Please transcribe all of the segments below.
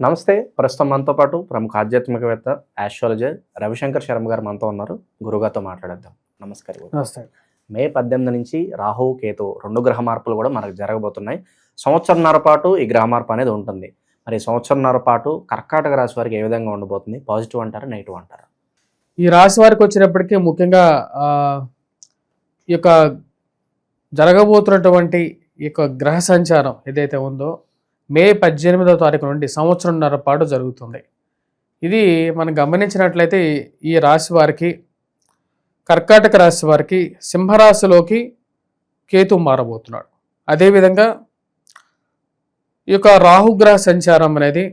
నమస్తే. ప్రస్తుతం మనతో పాటు ప్రముఖ ఆధ్యాత్మికవేత్త ఆస్ట్రాలజర్ రవిశంకర్ శర్మ గారు మనతో ఉన్నారు. గురుగారితో మాట్లాడేద్దాం. నమస్కారం. నమస్తే. మే పద్దెనిమిది నుంచి రాహు కేతు రెండు గ్రహ మార్పులు కూడా మనకు జరగబోతున్నాయి. సంవత్సరంన్నర పాటు ఈ గ్రహ మార్పు అనేది ఉంటుంది. మరి సంవత్సరంన్నర పాటు కర్కాటక రాశి వారికి ఏ విధంగా ఉండబోతుంది? పాజిటివ్ అంటారా నెగిటివ్ అంటారా? ఈ రాశి వారికి వచ్చినప్పటికీ ముఖ్యంగా ఈ యొక్క జరగబోతున్నటువంటి ఈ యొక్క గ్రహ సంచారం ఏదైతే ఉందో మే పద్దెనిమిదవ తారీఖు నుండి సంవత్సరంన్నర పాటు జరుగుతుంది. ఇది మనం గమనించినట్లయితే ఈ రాశి వారికి కర్కాటక రాశి వారికి సింహరాశిలోకి కేతు మారబోతున్నాడు. అదేవిధంగా ఈ యొక్క రాహుగ్రహ సంచారం అనేది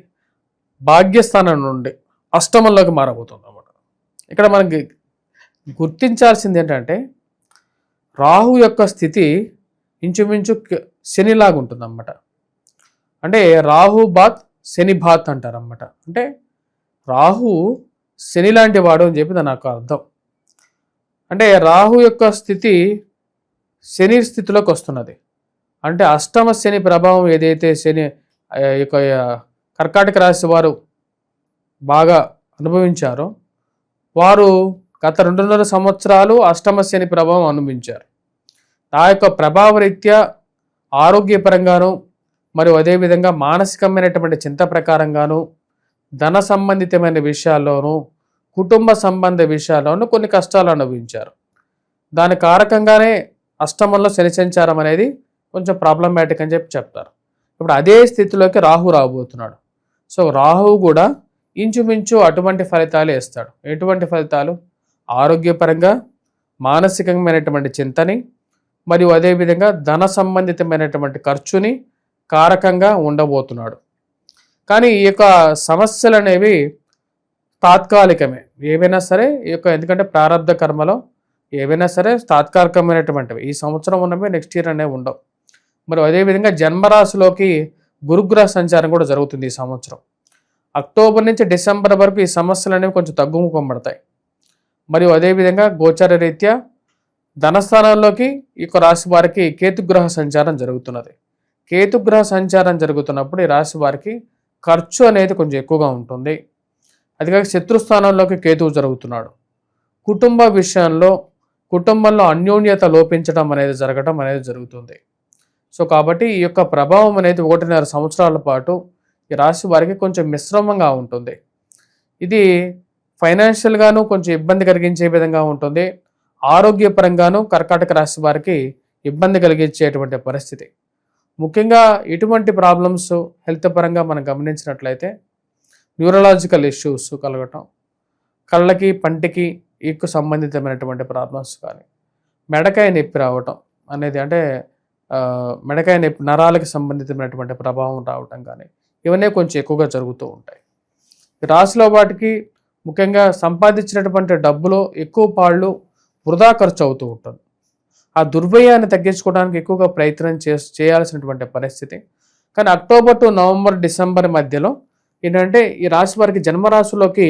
భాగ్యస్థానం నుండి అష్టమంలోకి మారబోతుంది అన్నమాట ఇక్కడ మనకి గుర్తించాల్సింది ఏంటంటే రాహు యొక్క స్థితి ఇంచుమించు క- శనిలాగా ఉంటుంది అన్నమాట అంటే రాహు బాత్ శని బాత్ అంటారు అన్నమాట అంటే రాహు శని లాంటి వాడు అని చెప్పి నాకు అర్థం. అంటే రాహు యొక్క స్థితి శని స్థితిలోకి వస్తున్నది. అంటే అష్టమ శని ప్రభావం ఏదైతే శని యొక్క కర్కాటక రాశి వారు బాగా అనుభవించారో వారు గత రెండున్నర సంవత్సరాలు అష్టమ శని ప్రభావం అనుభవించారు. ఆ యొక్క ప్రభావ రీత్యా ఆరోగ్యపరంగాను మరియు అదేవిధంగా మానసికమైనటువంటి చింత ప్రకారంగాను ధన సంబంధితమైన విషయాల్లోనూ కుటుంబ సంబంధ విషయాల్లోనూ కొన్ని కష్టాలు అనుభవించారు. దాని కారకంగానే అష్టమంలో శని సంచారం అనేది కొంచెం ప్రాబ్లమాటిక్ అని చెప్పి చెప్తారు. ఇప్పుడు అదే స్థితిలోకి రాహు రాబోతున్నాడు. సో రాహువు కూడా ఇంచుమించు అటువంటి ఫలితాలు ఇస్తాడు. ఎటువంటి ఫలితాలు? ఆరోగ్యపరంగా మానసికమైనటువంటి చింతని మరియు అదేవిధంగా ధన సంబంధితమైనటువంటి ఖర్చుని కారకంగా ఉండబోతున్నాడు. కానీ ఈ యొక్క సమస్యలు అనేవి తాత్కాలికమే. ఏవైనా సరే ఈ యొక్క ఎందుకంటే ప్రారంధ కర్మలో ఏవైనా సరే తాత్కాలికమైనటువంటివి. ఈ సంవత్సరం ఉన్నవి నెక్స్ట్ ఇయర్ అనేవి ఉండవు. మరి అదేవిధంగా జన్మరాశిలోకి గురుగ్రహ సంచారం కూడా జరుగుతుంది ఈ సంవత్సరం. అక్టోబర్ నుంచి డిసెంబర్ వరకు ఈ సమస్యలు అనేవి కొంచెం తగ్గుముఖం పడతాయి. మరియు అదేవిధంగా గోచర రీత్యా ధనస్థానంలోకి ఈ యొక్క రాశి వారికి కేతుగ్రహ సంచారం జరుగుతున్నది. కేతుగ్రహ సంచారం జరుగుతున్నప్పుడు ఈ రాశి వారికి ఖర్చు అనేది కొంచెం ఎక్కువగా ఉంటుంది. అది కాక శత్రుస్థానంలోకి కేతువు జరుగుతున్నాడు. కుటుంబ విషయంలో కుటుంబంలో అన్యోన్యత లోపించడం అనేది జరగడం అనేది జరుగుతుంది. సో కాబట్టి ఈ యొక్క ప్రభావం అనేది ఒకటిన్నర సంవత్సరాల పాటు ఈ రాశి వారికి కొంచెం మిశ్రమంగా ఉంటుంది. ఇది ఫైనాన్షియల్గాను కొంచెం ఇబ్బంది కలిగించే విధంగా ఉంటుంది. ఆరోగ్యపరంగాను కర్కాటక రాశి వారికి ఇబ్బంది కలిగించేటువంటి పరిస్థితి. ముఖ్యంగా ఎటువంటి ప్రాబ్లమ్స్ హెల్త్ పరంగా మనం గమనించినట్లయితే న్యూరలాజికల్ ఇష్యూస్ కలగటం కళ్ళకి పంటికి ఎక్కువ సంబంధితమైనటువంటి ప్రాబ్లమ్స్ కానీ మెడకాయ నొప్పి రావటం అనేది అంటే మెడకాయ నొప్పి నరాలకు సంబంధితమైనటువంటి ప్రభావం రావటం కానీ ఇవన్నీ కొంచెం ఎక్కువగా జరుగుతూ ఉంటాయి. ఈ రాశిలో వాటికి ముఖ్యంగా సంపాదించినటువంటి డబ్బులో ఎక్కువ పాళ్ళు వృధా ఖర్చు అవుతూ ఉంటుంది. ఆ దుర్వ్యయాన్ని తగ్గించుకోవడానికి ఎక్కువగా ప్రయత్నం చే చేయాల్సినటువంటి పరిస్థితి. కానీ అక్టోబర్ టు నవంబర్ డిసెంబర్ మధ్యలో ఏంటంటే ఈ రాశి వారికి జన్మరాశిలోకి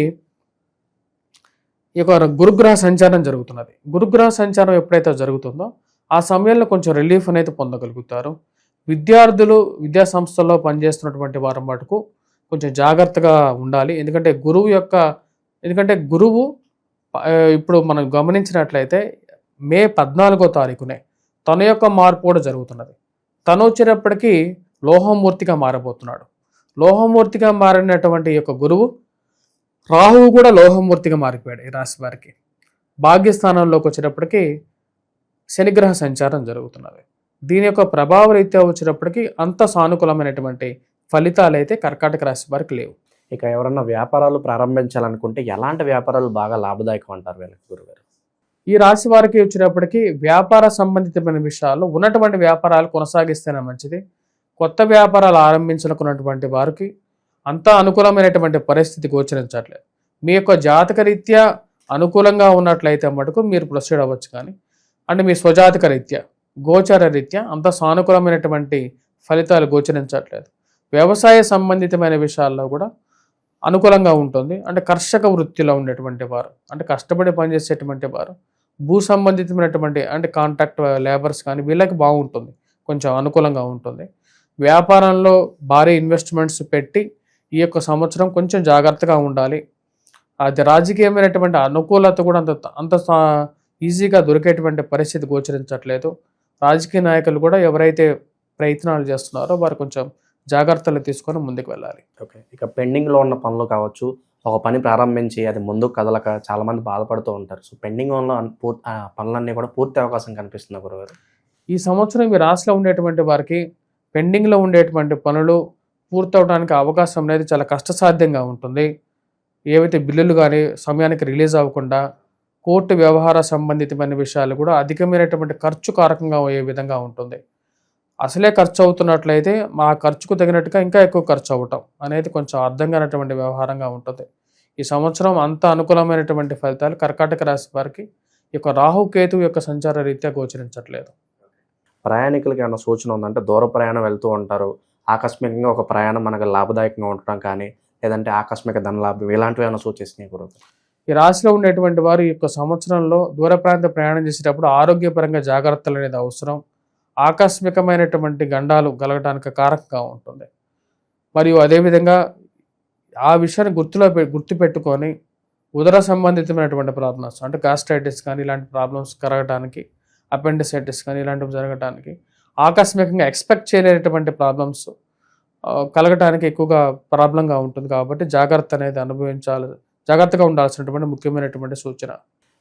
ఈ యొక్క గురుగ్రహ సంచారం జరుగుతున్నది. గురుగ్రహ సంచారం ఎప్పుడైతే జరుగుతుందో ఆ సమయంలో కొంచెం రిలీఫ్ అనేది పొందగలుగుతారు. విద్యార్థులు విద్యా సంస్థల్లో పనిచేస్తున్నటువంటి వారి మటుకు కొంచెం జాగ్రత్తగా ఉండాలి. ఎందుకంటే గురువు యొక్క ఎందుకంటే గురువు ఇప్పుడు మనం గమనించినట్లయితే మే పద్నాలుగో తారీఖునే తన యొక్క మార్పు కూడా జరుగుతున్నది. తను వచ్చేటప్పటికీ లోహమూర్తిగా మారబోతున్నాడు. లోహమూర్తిగా మారినటువంటి యొక్క గురువు రాహువు కూడా లోహమూర్తిగా మారిపోయాడు ఈ రాశి వారికి. భాగ్యస్థానంలోకి వచ్చేటప్పటికీ శనిగ్రహ సంచారం జరుగుతున్నది. దీని యొక్క ప్రభావ రీత్యా వచ్చేటప్పటికి అంత సానుకూలమైనటువంటి ఫలితాలు అయితే కర్కాటక రాశి వారికి లేవు. ఇక ఎవరన్నా వ్యాపారాలు ప్రారంభించాలనుకుంటే ఎలాంటి వ్యాపారాలు బాగా లాభదాయకం అంటారు వీళ్ళకి గురుగారు? ఈ రాశి వారికి వచ్చినప్పటికీ వ్యాపార సంబంధితమైన విషయాల్లో ఉన్నటువంటి వ్యాపారాలు కొనసాగిస్తేనే మంచిది. కొత్త వ్యాపారాలు ఆరంభించాలనుకున్నటువంటి వారికి అంత అనుకూలమైనటువంటి పరిస్థితి గోచరించట్లేదు మీ యొక్క జాతక రీత్యా అనుకూలంగా ఉన్నట్లయితే మటుకు మీరు ప్రొసీడ్ అవ్వచ్చు కానీ అంటే మీ స్వజాతక రీత్యా గోచర రీత్యా అంత సానుకూలమైనటువంటి ఫలితాలు గోచరించట్లేదు. వ్యవసాయ సంబంధితమైన విషయాల్లో కూడా అనుకూలంగా ఉంటుంది. అంటే కర్షక వృత్తిలో ఉండేటువంటి వారు అంటే కష్టపడి పనిచేసేటువంటి వారు భూ సంబంధితమైనటువంటి అంటే కాంట్రాక్ట్ లేబర్స్ కానీ వీళ్ళకి బాగుంటుంది. కొంచెం అనుకూలంగా ఉంటుంది. వ్యాపారంలో భారీ ఇన్వెస్ట్మెంట్స్ పెట్టి ఈ యొక్క సంవత్సరం కొంచెం జాగ్రత్తగా ఉండాలి. అది రాజకీయమైనటువంటి అనుకూలత కూడా అంత అంత సా- ఈజీగా దొరికేటువంటి పరిస్థితి గోచరించట్లేదు. రాజకీయ నాయకులు కూడా ఎవరైతే ప్రయత్నాలు చేస్తున్నారో వారు కొంచెం జాగ్రత్తలు తీసుకొని ముందుకు వెళ్ళాలి. ఓకే. ఇక పెండింగ్లో ఉన్న పనులు కావచ్చు ఒక పని ప్రారంభించి అది ముందుకు కదలక చాలామంది బాధపడుతూ ఉంటారు. సో పెండింగ్ ఉన్న పనులన్నీ కూడా పూర్తి అవకాశం కనిపిస్తుంది గురుగారు. ఈ సంవత్సరం ఈ రాశిలో ఉండేటువంటి వారికి పెండింగ్లో ఉండేటువంటి పనులు పూర్తవడానికి అవకాశం అనేది చాలా కష్టసాధ్యంగా ఉంటుంది. ఏవైతే బిల్లులు కానీ సమయానికి రిలీజ్ అవ్వకుండా కోర్టు వ్యవహార సంబంధితమైన విషయాలు కూడా అధికమైనటువంటి ఖర్చు కారకంగా అయ్యే విధంగా ఉంటుంది. అసలే ఖర్చు అవుతున్నట్లయితే మా ఖర్చుకు తగినట్టుగా ఇంకా ఎక్కువ ఖర్చు అవ్వటం అనేది కొంచెం అర్థం కానటువంటి వ్యవహారంగా ఉంటుంది. ఈ సంవత్సరం అంత అనుకూలమైనటువంటి ఫలితాలు కర్కాటక రాశి వారికి యొక్క రాహు కేతు యొక్క సంచార రీత్యా గోచరించట్లేదు. ప్రయాణికులకి ఏమైనా సూచన ఉందంటే దూర ప్రయాణం వెళ్తూ ఉంటారు. ఆకస్మికంగా ఒక ప్రయాణం మనకు లాభదాయకంగా ఉండటం కానీ లేదంటే ఆకస్మిక ధనలాభం ఇలాంటివి ఏమైనా సూచిస్తున్నాయి గురువు ఈ రాశిలో ఉండేటువంటి వారు ఈ యొక్క సంవత్సరంలో దూర ప్రాంత ప్రయాణం చేసేటప్పుడు ఆరోగ్యపరంగా జాగ్రత్తలు అనేది అవసరం. ఆకస్మికమైనటువంటి గండాలు కలగడానికి కారకంగా ఉంటుంది. మరియు అదేవిధంగా ఆ విషయాన్ని గుర్తులో గుర్తుపెట్టుకొని ఉదర సంబంధితమైనటువంటి ప్రాబ్లమ్స్ అంటే గాస్ట్రైటిస్ కానీ ఇలాంటి ప్రాబ్లమ్స్ కలగటానికి అపెండిసైటిస్ కానీ ఇలాంటివి జరగటానికి ఆకస్మికంగా ఎక్స్పెక్ట్ చేయలేనటువంటి ప్రాబ్లమ్స్ కలగటానికి ఎక్కువగా ప్రాబ్లంగా ఉంటుంది కాబట్టి జాగ్రత్త అనేది అనుభవించాలి జాగ్రత్తగా ఉండాల్సినటువంటి ముఖ్యమైనటువంటి సూచన.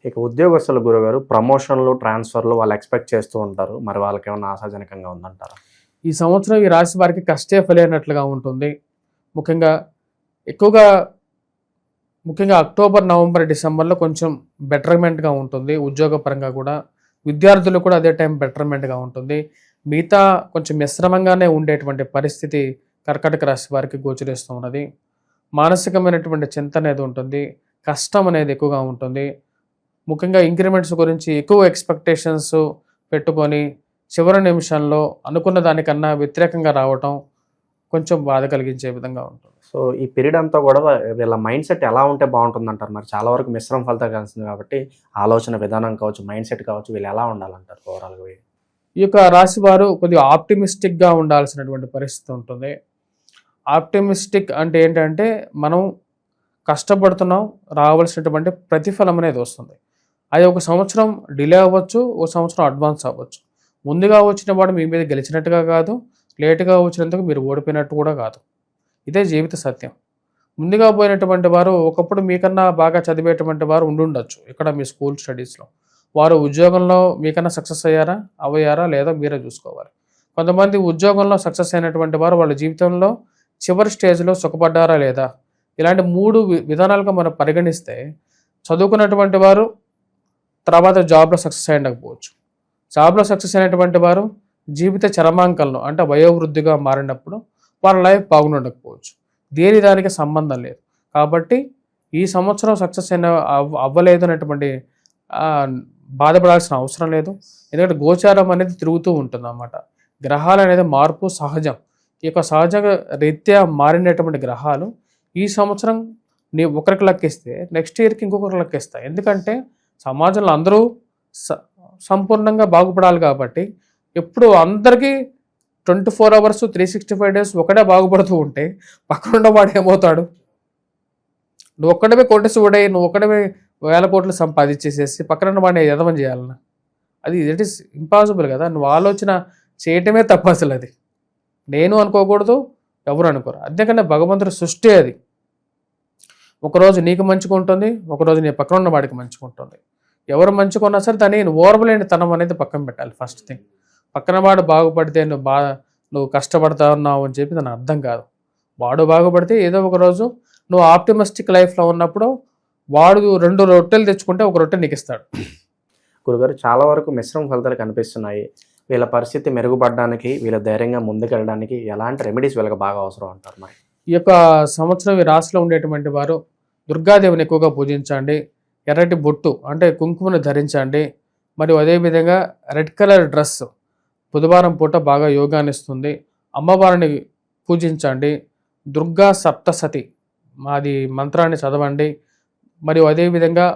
ఇక ఉద్యోగస్తుల గురుగారు ప్రమోషన్లు ట్రాన్స్ఫర్లు వాళ్ళు ఎక్స్పెక్ట్ చేస్తూ ఉంటారు. మరి వాళ్ళకి ఏమైనా ఆశాజనకంగా ఉందంటారు? ఈ సంవత్సరం ఈ రాశి వారికి కష్టే ఫలైనట్లుగా ఉంటుంది. ముఖ్యంగా ఎక్కువగా ముఖ్యంగా అక్టోబర్ నవంబర్ డిసెంబర్లో కొంచెం బెటర్మెంట్గా ఉంటుంది. ఉద్యోగపరంగా కూడా విద్యార్థులు కూడా అదే టైం బెటర్మెంట్గా ఉంటుంది. మిగతా కొంచెం మిశ్రమంగానే ఉండేటువంటి పరిస్థితి కర్కటక రాశి వారికి గోచరిస్తూ ఉన్నది. మానసికమైనటువంటి చింత అనేది ఉంటుంది. కష్టం అనేది ఎక్కువగా ఉంటుంది. ముఖ్యంగా ఇంక్రిమెంట్స్ గురించి ఎక్కువ ఎక్స్పెక్టేషన్స్ పెట్టుకొని చివరి నిమిషంలో అనుకున్న దానికన్నా వ్యతిరేకంగా రావటం కొంచెం బాధ కలిగించే విధంగా ఉంటుంది. సో ఈ పీరియడ్ అంతా కూడా వీళ్ళ మైండ్ సెట్ ఎలా ఉంటే బాగుంటుంది అంటారు మరి? చాలా వరకు మిశ్రమ ఫలితాలు కలుస్తుంది కాబట్టి ఆలోచన విధానం కావచ్చు మైండ్ సెట్ కావచ్చు వీళ్ళు ఎలా ఉండాలంటారు ఓవరాల్గా ఈ యొక్క రాశి వారు కొద్దిగా ఆప్టిమిస్టిక్గా ఉండాల్సినటువంటి పరిస్థితి ఉంటుంది. ఆప్టిమిస్టిక్ అంటే ఏంటంటే మనం కష్టపడుతున్నాం రావాల్సినటువంటి ప్రతిఫలం అనేది వస్తుంది. అది ఒక సంవత్సరం డిలే అవ్వచ్చు ఒక సంవత్సరం అడ్వాన్స్ అవ్వచ్చు. ముందుగా వచ్చిన వాడు మీ మీద గెలిచినట్టుగా కాదు లేటుగా వచ్చినందుకు మీరు ఓడిపోయినట్టు కూడా కాదు. ఇదే జీవిత సత్యం. ముందుగా పోయినటువంటి వారు ఒకప్పుడు మీకన్నా బాగా చదివేటువంటి వారు ఉండుండొచ్చు ఇక్కడ మీ స్కూల్ స్టడీస్లో. వారు ఉద్యోగంలో మీకన్నా సక్సెస్ అయ్యారా అవ్వయారా లేదా మీరే చూసుకోవాలి. కొంతమంది ఉద్యోగంలో సక్సెస్ అయినటువంటి వారు వాళ్ళ జీవితంలో చివరి స్టేజ్లో సుఖపడ్డారా లేదా? ఇలాంటి మూడు వి- విధానాలుగా మనం పరిగణిస్తే చదువుకున్నటువంటి వారు తర్వాత జాబ్లో సక్సెస్ అయ్యకపోవచ్చు జాబ్లో సక్సెస్ అయినటువంటి వారు జీవిత చరమాంకంలో అంటే వయోవృద్ధిగా మారినప్పుడు వాళ్ళ లైఫ్ బాగుండకపోవచ్చు. దేని దానికి సంబంధం లేదు. కాబట్టి ఈ సంవత్సరం సక్సెస్ అయిన అవ్- అవ్వలేదు అనేటువంటి బాధపడాల్సిన అవసరం లేదు. ఎందుకంటే గోచారం అనేది తిరుగుతూ ఉంటుంది అన్నమాట గ్రహాలు అనేది మార్పు సహజం. ఈ యొక్క సహజ రీత్యా మారినటువంటి గ్రహాలు ఈ సంవత్సరం నీ ఒకరికి లెక్కిస్తే నెక్స్ట్ ఇయర్కి ఇంకొకరికి లెక్కిస్తాయి. ఎందుకంటే సమాజంలో అందరూ స- సంపూర్ణంగా బాగుపడాలి కాబట్టి ఎప్పుడు అందరికీ twenty four hours three sixty five days ఒకడే బాగుపడుతూ ఉంటే పక్కనున్న వాడు ఏమవుతాడు? నువ్వు ఒక్కడమే కోటేసి ఓడే నువ్వు ఒక్కడమే వేల కోట్లు సంపాదించేసేసి పక్కన వాడిని ఎదవం చేయాలన్నా అది ఇట్ ఈస్ ఇంపాసిబుల్ కదా. నువ్వు ఆలోచన చేయటమే తప్పు అసలు అది. నేను అనుకోకూడదు ఎవరు అనుకోరు. అంతేకన్నా భగవంతుడి సృష్టి అది. ఒకరోజు నీకు మంచిగా ఉంటుంది ఒకరోజు నీ పక్కన ఉన్న వాడికి మంచిగా ఉంటుంది ఎవరు మంచుకున్నా సరే దాన్ని ఓర్వలేని తనం అనేది పక్కన పెట్టాలి ఫస్ట్ థింగ్ పక్కన వాడు బాగుపడితే నువ్వు బా నువ్వు కష్టపడతా ఉన్నావు అని చెప్పి దాని అర్థం కాదు. వాడు బాగుపడితే ఏదో ఒక రోజు నువ్వు ఆప్టిమిస్టిక్ లైఫ్లో ఉన్నప్పుడు వాడు రెండు రొట్టెలు తెచ్చుకుంటే ఒక రొట్టె నీకు ఇస్తాడు గురుగారు చాలా వరకు మిశ్రమ ఫలితాలు కనిపిస్తున్నాయి. వీళ్ళ పరిస్థితి మెరుగుపడడానికి వీళ్ళ ధైర్యంగా ముందుకెళ్ళడానికి ఎలాంటి రెమెడీస్ వీళ్ళకి బాగా అవసరం అంటారు మరి? ఈ యొక్క సంవత్సరం ఈ రాశిలో ఉండేటువంటి వారు దుర్గాదేవిని ఎక్కువగా పూజించండి. ఎర్రటి బొట్టు అంటే కుంకుమను ధరించండి. మరియు అదేవిధంగా రెడ్ కలర్ డ్రెస్ బుధవారం పూట బాగా యోగానిస్తుంది అమ్మవారిని పూజించండి. దుర్గా సప్తసతి మాది మంత్రాన్ని చదవండి. మరియు అదేవిధంగా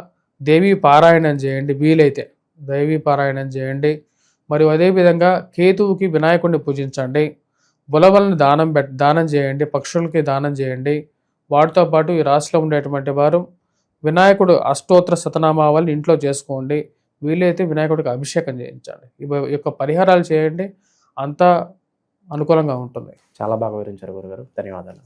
దేవీ పారాయణం చేయండి. వీలైతే దేవీ పారాయణం చేయండి. మరియు అదేవిధంగా కేతువుకి వినాయకుడిని పూజించండి. బులవలను దానం పెట్ దానం చేయండి. పక్షులకి దానం చేయండి. వాటితో పాటు ఈ రాశిలో ఉండేటువంటి వారు వినాయకుడు అష్టోత్తర శతనామావళి ఇంట్లో చేసుకోండి. వీలైతే వినాయకుడికి అభిషేకం చేయించండి. ఈ యొక్క పరిహారాలు చేయండి. అంతా అనుకూలంగా ఉంటుంది. చాలా బాగా వివరించారు గురుగారు. ధన్యవాదాలు.